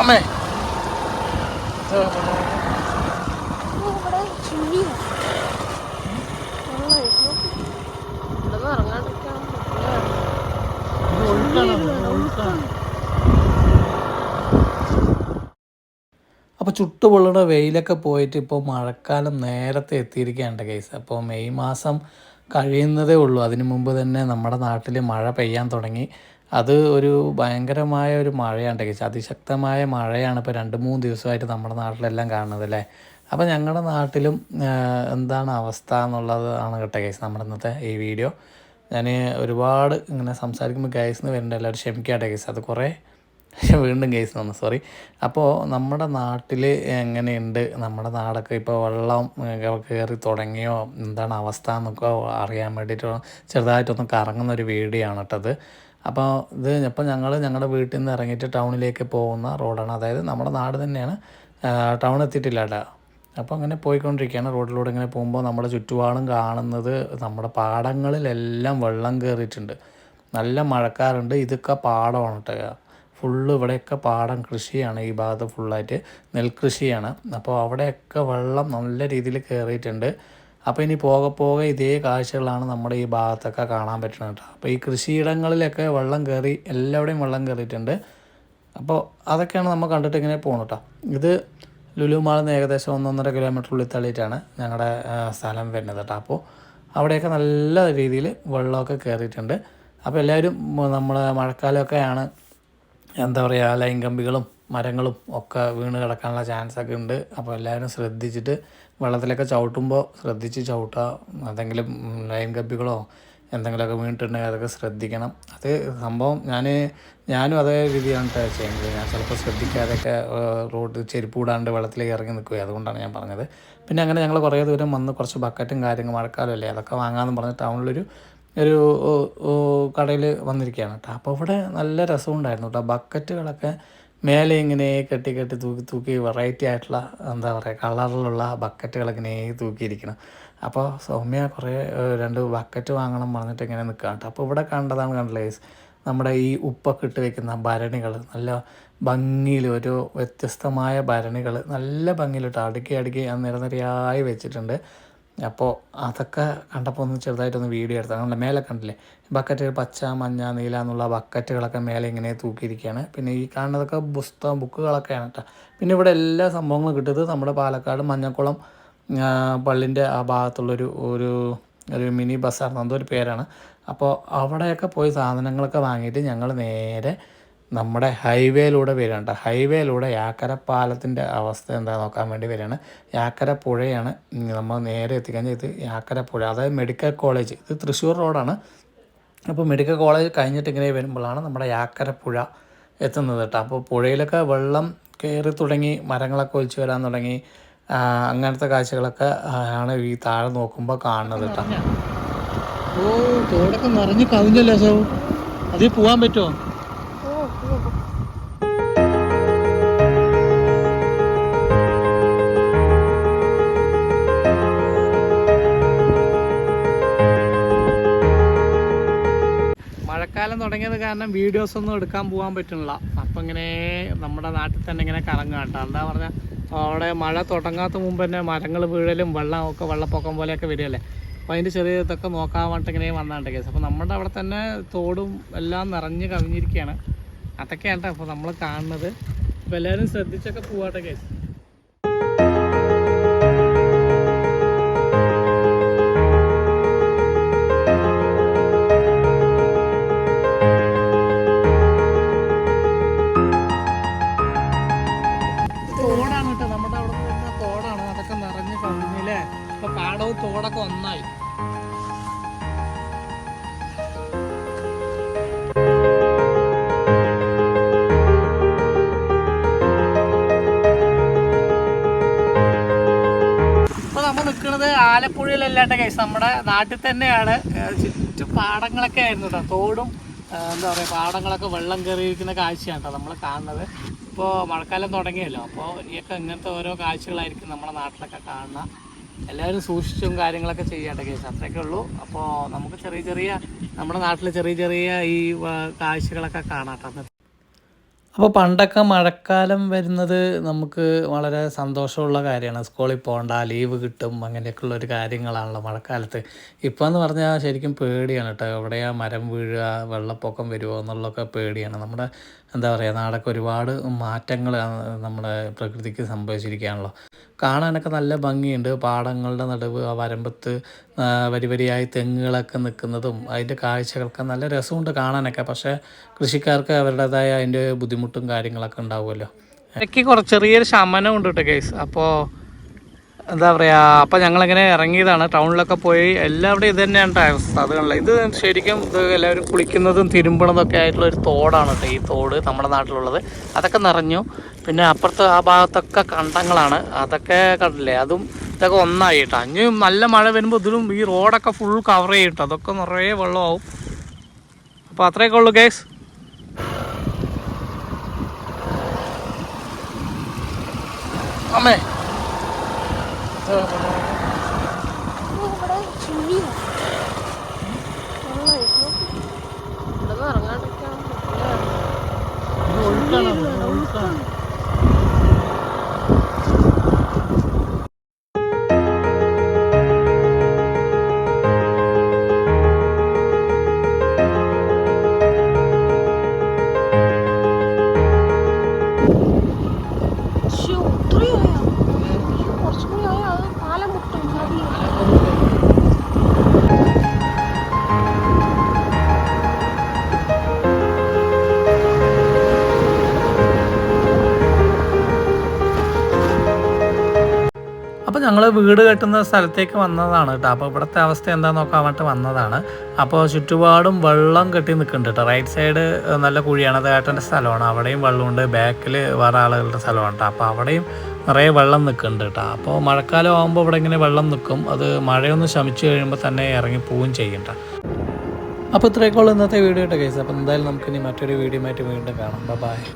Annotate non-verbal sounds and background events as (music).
അമ്മേ. അപ്പോൾ ചുട്ടുപൊള്ളുന്ന വെയിലൊക്കെ പോയിട്ട് ഇപ്പോൾ മഴക്കാലം നേരത്തെ എത്തിയിരിക്കുകയാണ് കേസ് അപ്പോൾ മെയ് മാസം കഴിയുന്നതേ ഉള്ളൂ. അതിനു മുമ്പ് തന്നെ നമ്മുടെ നാട്ടിൽ മഴ പെയ്യാൻ തുടങ്ങി. അത് ഒരു ഭയങ്കരമായ ഒരു മഴയാണ് കേസ് അതിശക്തമായ മഴയാണ് ഇപ്പോൾ രണ്ട് മൂന്ന് ദിവസമായിട്ട് നമ്മുടെ നാട്ടിലെല്ലാം കാണുന്നത് അല്ലേ? അപ്പോൾ ഞങ്ങളുടെ നാട്ടിലും എന്താണ് അവസ്ഥ എന്നുള്ളത് ആണ് കേട്ടോ കേസ് നമ്മുടെ ഇന്നത്തെ ഈ വീഡിയോ. ഞാൻ ഒരുപാട് ഇങ്ങനെ സംസാരിക്കുമ്പോൾ ഗൈസ് എന്ന് വരുന്നുണ്ട് എല്ലാവരും ക്ഷമിക്കാട്ടെ കേസ് അത് കുറേ (laughs) വീണ്ടും കേസ് വന്നു സോറി. അപ്പോൾ നമ്മുടെ നാട്ടിൽ എങ്ങനെയുണ്ട്? നമ്മുടെ നാടൊക്കെ ഇപ്പോൾ വെള്ളം കയറി തുടങ്ങിയോ? എന്താണ് അവസ്ഥ എന്നൊക്കെ അറിയാൻ വേണ്ടിയിട്ട് ചെറുതായിട്ടൊന്ന് കറങ്ങുന്ന ഒരു വീഡിയോ ആണ് കേട്ടത് അപ്പോൾ ഇത് ഇപ്പം ഞങ്ങൾ ഞങ്ങളുടെ വീട്ടിൽ നിന്ന് ഇറങ്ങിയിട്ട് ടൗണിലേക്ക് പോകുന്ന റോഡാണ്. അതായത് നമ്മുടെ നാട് തന്നെയാണ്. ടൗൺ എത്തിയിട്ടില്ല അപ്പോൾ അങ്ങനെ പോയിക്കൊണ്ടിരിക്കുകയാണ് റോഡിലൂടെ ഇങ്ങനെ പോകുമ്പോൾ നമ്മുടെ ചുറ്റുപാടും കാണുന്നത് നമ്മുടെ പാടങ്ങളിലെല്ലാം വെള്ളം കയറിയിട്ടുണ്ട് നല്ല മഴക്കാറുണ്ട്. ഇതൊക്കെ പാടമാണ് കേട്ടോ ഫുള്ള് ഇവിടെയൊക്കെ പാടം കൃഷിയാണ്. ഈ ഭാഗത്ത് ഫുള്ളായിട്ട് നെൽകൃഷിയാണ്. അപ്പോൾ അവിടെയൊക്കെ വെള്ളം നല്ല രീതിയിൽ കയറിയിട്ടുണ്ട് അപ്പോൾ ഇനി പോകെ പോകെ ഇതേ കാഴ്ചകളാണ് നമ്മുടെ ഈ ഭാഗത്തൊക്കെ കാണാൻ പറ്റുന്നത് കേട്ടോ. അപ്പോൾ ഈ കൃഷിയിടങ്ങളിലൊക്കെ വെള്ളം കയറി എല്ലാവിടെയും വെള്ളം കയറിയിട്ടുണ്ട് അപ്പോൾ അതൊക്കെയാണ് നമ്മൾ കണ്ടിട്ട് ഇങ്ങനെ പോകണം കേട്ടോ. ഇത് ലുലുമാൾ മാളിൽ നിന്ന് ഏകദേശം ഒന്നൊന്നര കിലോമീറ്റർ ഉള്ളിൽ തള്ളിയിട്ടാണ് ഞങ്ങളുടെ സ്ഥലം വരുന്നത് കേട്ടോ. അപ്പോൾ അവിടെയൊക്കെ നല്ല രീതിയിൽ വെള്ളമൊക്കെ കയറിയിട്ടുണ്ട് അപ്പോൾ എല്ലാവരും നമ്മൾ മഴക്കാലമൊക്കെയാണ് എന്താ പറയുക ലൈൻ കമ്പികളും മരങ്ങളും ഒക്കെ വീണ് കിടക്കാനുള്ള ചാൻസൊക്കെ ഉണ്ട്. അപ്പോൾ എല്ലാവരും ശ്രദ്ധിച്ചിട്ട് വെള്ളത്തിലൊക്കെ ചവിട്ടുമ്പോൾ ശ്രദ്ധിച്ച് ചവിട്ടുക. എന്തെങ്കിലും ലൈൻ കപ്പികളോ എന്തെങ്കിലുമൊക്കെ വീണിട്ടുണ്ടെങ്കിൽ അതൊക്കെ ശ്രദ്ധിക്കണം. അത് സംഭവം ഞാൻ ഞാനും അതേ രീതിയാണ് ചെയ്യുന്നത്. ഞാൻ ചിലപ്പോൾ ശ്രദ്ധിക്കാതെയൊക്കെ റോഡ് ചെരുപ്പ് കൂടാണ്ട് വെള്ളത്തിലേക്ക് ഇറങ്ങി നിൽക്കുകയും അതുകൊണ്ടാണ് ഞാൻ പറഞ്ഞത്. പിന്നെ അങ്ങനെ ഞങ്ങൾ കുറേ ദൂരം വന്ന് കുറച്ച് ബക്കറ്റും കാര്യങ്ങൾ മഴക്കാലമല്ലേ അതൊക്കെ വാങ്ങാമെന്ന് പറഞ്ഞ് ടൗണിലൊരു ഒരു കടയിൽ വന്നിരിക്കുകയാണ് കേട്ടോ. അപ്പോൾ ഇവിടെ നല്ല രസമുണ്ടായിരുന്നു കേട്ടോ. ബക്കറ്റുകളൊക്കെ മേലെ ഇങ്ങനെ കെട്ടി കെട്ടി തൂക്കി തൂക്കി വെറൈറ്റി ആയിട്ടുള്ള എന്താ പറയുക കളറിലുള്ള ബക്കറ്റുകളൊക്കെ ഇങ്ങനെ തൂക്കിയിരിക്കണം. അപ്പോൾ സൗമ്യ കുറേ രണ്ട് ബക്കറ്റ് വാങ്ങണം പറഞ്ഞിട്ട് ഇങ്ങനെ നിൽക്കുക കേട്ടോ. അപ്പോൾ ഇവിടെ കണ്ടതാണ് കണ്ടില്ലേ? നമ്മുടെ ഈ ഉപ്പൊക്കെ ഇട്ട് വെക്കുന്ന ഭരണികൾ നല്ല ഭംഗിയിൽ ഒരു വ്യത്യസ്തമായ ഭരണികൾ നല്ല ഭംഗിയിലിട്ട് അടുക്കി അടുക്കി നിരനിരയായി വെച്ചിട്ടുണ്ട്. അപ്പോൾ അതൊക്കെ കണ്ടപ്പോൾ ഒന്ന് ചെറുതായിട്ടൊന്ന് വീഡിയോ എടുത്താൽ നമ്മുടെ മേലെ കണ്ടില്ലേ? ബക്കറ്റ് പച്ച മഞ്ഞ നീല എന്നുള്ള ബക്കറ്റുകളൊക്കെ മേലെ ഇങ്ങനെ തൂക്കിയിരിക്കുകയാണ്. പിന്നെ ഈ കാണുന്നതൊക്കെ പുസ്തകം ബുക്കുകളൊക്കെയാണ് കേട്ടോ. പിന്നെ ഇവിടെ എല്ലാ സംഭവങ്ങളും കിട്ടുന്നത് നമ്മുടെ പാലക്കാട് മഞ്ഞക്കുളം പള്ളിന്റെ ആ ഭാഗത്തുള്ളൊരു ഒരു ഒരു മിനി ബസ്സാർ എന്തോ ഒരു പേരാണ്. അപ്പോൾ അവിടെയൊക്കെ പോയി സാധനങ്ങളൊക്കെ വാങ്ങിയിട്ട് ഞങ്ങൾ നേരെ നമ്മുടെ ഹൈവേയിലൂടെ വരികയാണ് ഹൈവേയിലൂടെ യാക്കര പാലത്തിന്റെ അവസ്ഥ എന്താ നോക്കാൻ വേണ്ടി വരികയാണ്. യാക്കര പുഴയാണ്. നമ്മൾ നേരെ എത്തിക്കഴിഞ്ഞാൽ ഇത് യാക്കര പുഴ അതായത് മെഡിക്കൽ കോളേജ്. ഇത് തൃശ്ശൂർ റോഡാണ്. അപ്പോൾ മെഡിക്കൽ കോളേജ് കഴിഞ്ഞിട്ട് ഇങ്ങനെ വരുമ്പോഴാണ് നമ്മുടെ യാക്കരപ്പുഴ എത്തുന്നത് കേട്ടോ. അപ്പോൾ പുഴയിലൊക്കെ വെള്ളം കയറി തുടങ്ങി മരങ്ങളൊക്കെ ഒലിച്ചു വരാൻ തുടങ്ങി അങ്ങനത്തെ കാഴ്ചകളൊക്കെ ആണ് ഈ താഴെ നോക്കുമ്പോൾ കാണുന്നത് കേട്ടോ. ഓ തോടൊക്കെ നിറഞ്ഞ് കവിഞ്ഞല്ലേ സോ അതിൽ പോകാൻ പറ്റുമോ? മഴക്കാലം തുടങ്ങിയത് കാരണം വീഡിയോസ് ഒന്നും എടുക്കാൻ പോകാൻ പറ്റുന്നില്ല. അപ്പം ഇങ്ങനെ നമ്മുടെ നാട്ടിൽ തന്നെ ഇങ്ങനെ കറങ്ങുക കേട്ടോ. എന്താ പറഞ്ഞാൽ അവിടെ മഴ തുടങ്ങാത്ത മുമ്പ് തന്നെ മരങ്ങൾ വീഴലും വെള്ളം ഒക്കെ വെള്ളപ്പൊക്കം പോലെയൊക്കെ വരികയല്ലേ? അപ്പോൾ അതിന്റെ ചെറിയ ഇതൊക്കെ നോക്കാൻ വേണ്ടിട്ട് ഇങ്ങനെ വന്നാണ്ട് കേസ്. അപ്പോൾ നമ്മുടെ അവിടെ തന്നെ തോടും എല്ലാം നിറഞ്ഞ് കവിഞ്ഞിരിക്കുകയാണ്. അതൊക്കെയാണ് കേട്ടോ അപ്പോൾ നമ്മൾ കാണുന്നത്. അപ്പോൾ എല്ലാവരും ശ്രദ്ധിച്ചൊക്കെ പോവാട്ടെ കേസ്. ഇപ്പൊ പാടവും തോടൊക്കെ ഒന്നായി. ഇപ്പൊ നമ്മൾ നിൽക്കുന്നത് ആലപ്പുഴയിലല്ലാണ്ട കേസ് നമ്മുടെ നാട്ടിൽ തന്നെയാണ്. ചുറ്റും പാടങ്ങളൊക്കെ ആയിരുന്നു കേട്ടോ തോടും എന്താ പറയുക പാടങ്ങളൊക്കെ വെള്ളം കയറിയിരിക്കുന്ന കാഴ്ചയാണ് കേട്ടോ നമ്മൾ കാണുന്നത്. ഇപ്പോൾ മഴക്കാലം തുടങ്ങിയല്ലോ. അപ്പോൾ ഇനിയൊക്കെ ഇങ്ങനത്തെ ഓരോ കാഴ്ചകളായിരിക്കും നമ്മുടെ നാട്ടിലൊക്കെ കാണുക. എല്ലാവരും സൂക്ഷിച്ചും കാര്യങ്ങളൊക്കെ ചെയ്യട്ടെ കേസ്. അത്രയൊക്കെ ഉള്ളൂ. അപ്പോൾ നമുക്ക് ചെറിയ ചെറിയ നമ്മുടെ നാട്ടിൽ ചെറിയ ചെറിയ ഈ കാഴ്ചകളൊക്കെ കാണാം അപ്പോൾ പണ്ടൊക്കെ മഴക്കാലം വരുന്നത് നമുക്ക് വളരെ സന്തോഷമുള്ള കാര്യമാണ്. സ്കൂളിൽ പോകണ്ട ലീവ് കിട്ടും അങ്ങനെയൊക്കെയുള്ള ഒരു കാര്യങ്ങളാണല്ലോ മഴക്കാലത്ത്. ഇപ്പോൾ എന്ന് പറഞ്ഞാൽ ശരിക്കും പേടിയാണ് കേട്ടോ. എവിടെയാ മരം വീഴുക വെള്ളപ്പൊക്കം വരുമോ എന്നുള്ളതൊക്കെ പേടിയാണ്. നമ്മുടെ എന്താ പറയുക നാടൊക്കെ ഒരുപാട് മാറ്റങ്ങൾ നമ്മുടെ പ്രകൃതിക്ക് സംഭവിച്ചിരിക്കുകയാണല്ലോ. കാണാനൊക്കെ നല്ല ഭംഗിയുണ്ട്. പാടങ്ങളുടെ നടുവ് ആ വരമ്പത്ത് വരി വരിയായി തെങ്ങുകളൊക്കെ നിൽക്കുന്നതും അതിന്റെ കാഴ്ചകളൊക്കെ നല്ല രസമുണ്ട് കാണാനൊക്കെ. പക്ഷേ കൃഷിക്കാർക്ക് അവരുടേതായ അതിന്റെ ബുദ്ധിമുട്ടും കാര്യങ്ങളൊക്കെ ഉണ്ടാവുമല്ലോ. എനിക്ക് കുറച്ച് ചെറിയൊരു ശമനം ഉണ്ട് കേട്ടോ കേസ് അപ്പോൾ എന്താ പറയുക അപ്പോൾ ഞങ്ങളിങ്ങനെ ഇറങ്ങിയതാണ്. ടൗണിലൊക്കെ പോയി എല്ലാവരുടെയും ഇത് തന്നെയാണ് അവസ്ഥ. അത് കണ്ടില്ല? ഇത് ശരിക്കും ഇത് എല്ലാവരും കുളിക്കുന്നതും തിരുമ്പണതൊക്കെ ആയിട്ടുള്ള ഒരു തോടാണ് ഈ തോട് നമ്മുടെ നാട്ടിലുള്ളത്. അതൊക്കെ നിറഞ്ഞു. പിന്നെ അപ്പുറത്ത് ആ ഭാഗത്തൊക്കെ കണ്ടങ്ങളാണ്. അതൊക്കെ കണ്ടില്ലേ? അതും ഇതൊക്കെ ഒന്നായി കേട്ടോ. അഞ്ഞ് നല്ല മഴ വരുമ്പോൾ ഇതിലും ഈ റോഡൊക്കെ ഫുൾ കവർ ചെയ്യും അതൊക്കെ നിറയെ വെള്ളമാവും. അപ്പോൾ അത്രയൊക്കെ ഉള്ളൂ കേസ് അമ്മേ അപ്പോൾ ഞങ്ങൾ വീട് കെട്ടുന്ന സ്ഥലത്തേക്ക് വന്നതാണ് കേട്ടോ. അപ്പോൾ ഇവിടുത്തെ അവസ്ഥ എന്താണെന്ന് നോക്കാൻ വേണ്ടിയിട്ട് വന്നതാണ്. അപ്പോൾ ചുറ്റുപാടും വെള്ളം കെട്ടി നിൽക്കുന്നുണ്ട് കേട്ടോ. റൈറ്റ് സൈഡ് നല്ല കുഴിയാണ് അത് ഏട്ടന്റെ സ്ഥലമാണ്. അവിടെയും വെള്ളമുണ്ട്. ബാക്കിൽ വേറെ ആളുകളുടെ സ്ഥലമാണ് കേട്ടോ. അപ്പോൾ അവിടെയും നിറയെ വെള്ളം നിൽക്കുന്നുണ്ട് കേട്ടോ. അപ്പോൾ മഴക്കാലം ആകുമ്പോൾ ഇവിടെ ഇങ്ങനെ വെള്ളം നിൽക്കും അത് മഴയൊന്ന് ശമിച്ചു കഴിയുമ്പോൾ തന്നെ ഇറങ്ങി പോവുകയും ചെയ്യും ട്ടോ. അപ്പോൾ ഇത്രയൊക്കെ ഉള്ളൂ ഇന്നത്തെ വീഡിയോ കേട്ടോ കേസ് അപ്പോൾ എന്തായാലും നമുക്കിനി മറ്റൊരു വീഡിയോ ആയിട്ട് വീണ്ടും കാണാം. ബൈ